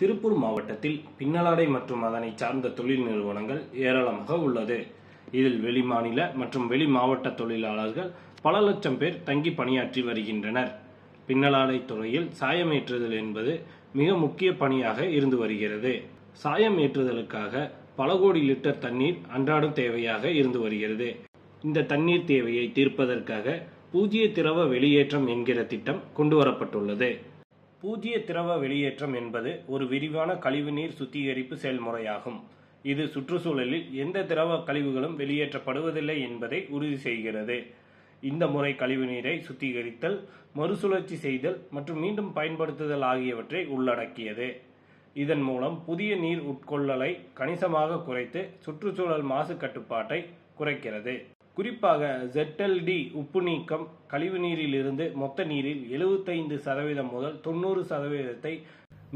திருப்பூர் மாவட்டத்தில் பின்னலாடை மற்றும் அதனை சார்ந்த தொழில் நிறுவனங்கள் ஏராளமாக உள்ளது. இதில் வெளிமாநில மற்றும் வெளி மாவட்ட தொழிலாளர்கள் பல லட்சம் பேர் தங்கி பணியாற்றி வருகின்றனர். பின்னலாடை துறையில் சாயம் ஏற்றுதல் என்பது மிக முக்கிய பணியாக இருந்து வருகிறது. சாயம் ஏற்றுதலுக்காக பல கோடி லிட்டர் தண்ணீர் அன்றாடம் தேவையாக இருந்து வருகிறது. இந்த தண்ணீர் தேவையை தீர்ப்பதற்காக பூஜ்ய திரவ வெளியேற்றம் என்கிற திட்டம் கொண்டு வரப்பட்டுள்ளது. பூஜ்ய திரவ வெளியேற்றம் என்பது ஒரு விரிவான கழிவுநீர் சுத்திகரிப்பு செயல்முறையாகும். இது சுற்றுச்சூழலில் எந்த திரவ கழிவுகளும் வெளியேற்றப்படுவதில்லை என்பதை உறுதி செய்கிறது. இந்த முறை கழிவுநீரை சுத்திகரித்தல் மறுசுழற்சி செய்தல் மற்றும் மீண்டும் பயன்படுத்துதல் ஆகியவற்றை உள்ளடக்கியது. இதன் மூலம் புதிய நீர் உட்கொள்ளலை கணிசமாக குறைத்து சுற்றுச்சூழல் மாசு கட்டுப்பாட்டை குறைக்கிறது. குறிப்பாக ZLD உப்பு நீக்கம் கழிவு நீரிலிருந்து மொத்த நீரில் 75% சதவீதம் முதல் தொண்ணூறு சதவீதத்தை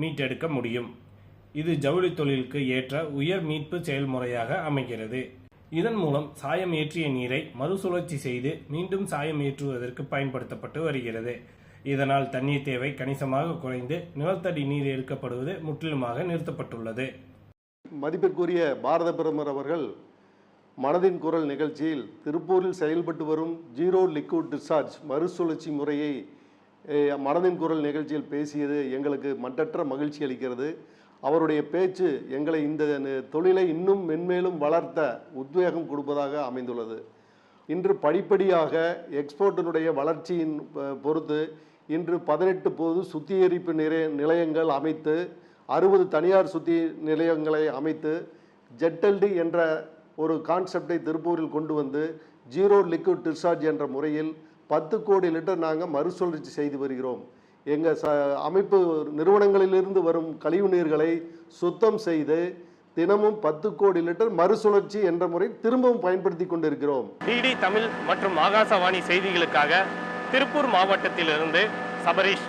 மீட்டெடுக்க முடியும். இது ஜவுளி தொழிலுக்கு ஏற்ற உயர் மீட்பு செயல்முறையாக அமைகிறது. இதன் மூலம் சாயம் ஏற்றிய நீரை மறுசுழற்சி செய்து மீண்டும் சாயம் ஏற்றுவதற்கு பயன்படுத்தப்பட்டு வருகிறது. இதனால் தண்ணீர் தேவை கணிசமாக குறைந்து நிலத்தடி நீர் எடுக்கப்படுவது முற்றிலுமாக நிறுத்தப்பட்டுள்ளது. மதிப்பிற்குரிய பாரத பிரதமர் அவர்கள் மனதின் குரல் நிகழ்ச்சியில் திருப்பூரில் செயல்பட்டு வரும் ஜீரோ லிக்விட் டிஸ்சார்ஜ் மறுசுழற்சி முறையை மனதின் குரல் நிகழ்ச்சியில் பேசியது எங்களுக்கு மட்டற்ற மகிழ்ச்சி அளிக்கிறது. அவருடைய பேச்சு எங்களை இந்த தொழிலை இன்னும் மென்மேலும் வளர்த்த உத்வேகம் கொடுப்பதாக அமைந்துள்ளது. இன்று படிப்படியாக எக்ஸ்போர்ட்டினுடைய வளர்ச்சியின் பொறுத்து இன்று பதினெட்டு பொது சுத்திகரிப்பு நிலைய நிலையங்கள் அமைத்து அறுபது தனியார் சுத்தி நிலையங்களை அமைத்து ஜெட்டல்டி என்ற ஒரு கான்செப்டை திருப்பூரில் கொண்டு வந்து ஜீரோ லிக்விட் டிஸ்சார்ஜ் என்ற முறையில் பத்து கோடி லிட்டர் நாங்கள் மறுசுழற்சி செய்து வருகிறோம். எங்கள் ச அமைப்பு நிறுவனங்களிலிருந்து வரும் கழிவு நீர்களை சுத்தம் செய்து தினமும் பத்து கோடி லிட்டர் மறுசுழற்சி என்ற முறை திரும்பவும் பயன்படுத்தி கொண்டிருக்கிறோம். டிடி தமிழ் மற்றும் ஆகாசவாணி செய்திகளுக்காக திருப்பூர் மாவட்டத்திலிருந்து சபரீஷ்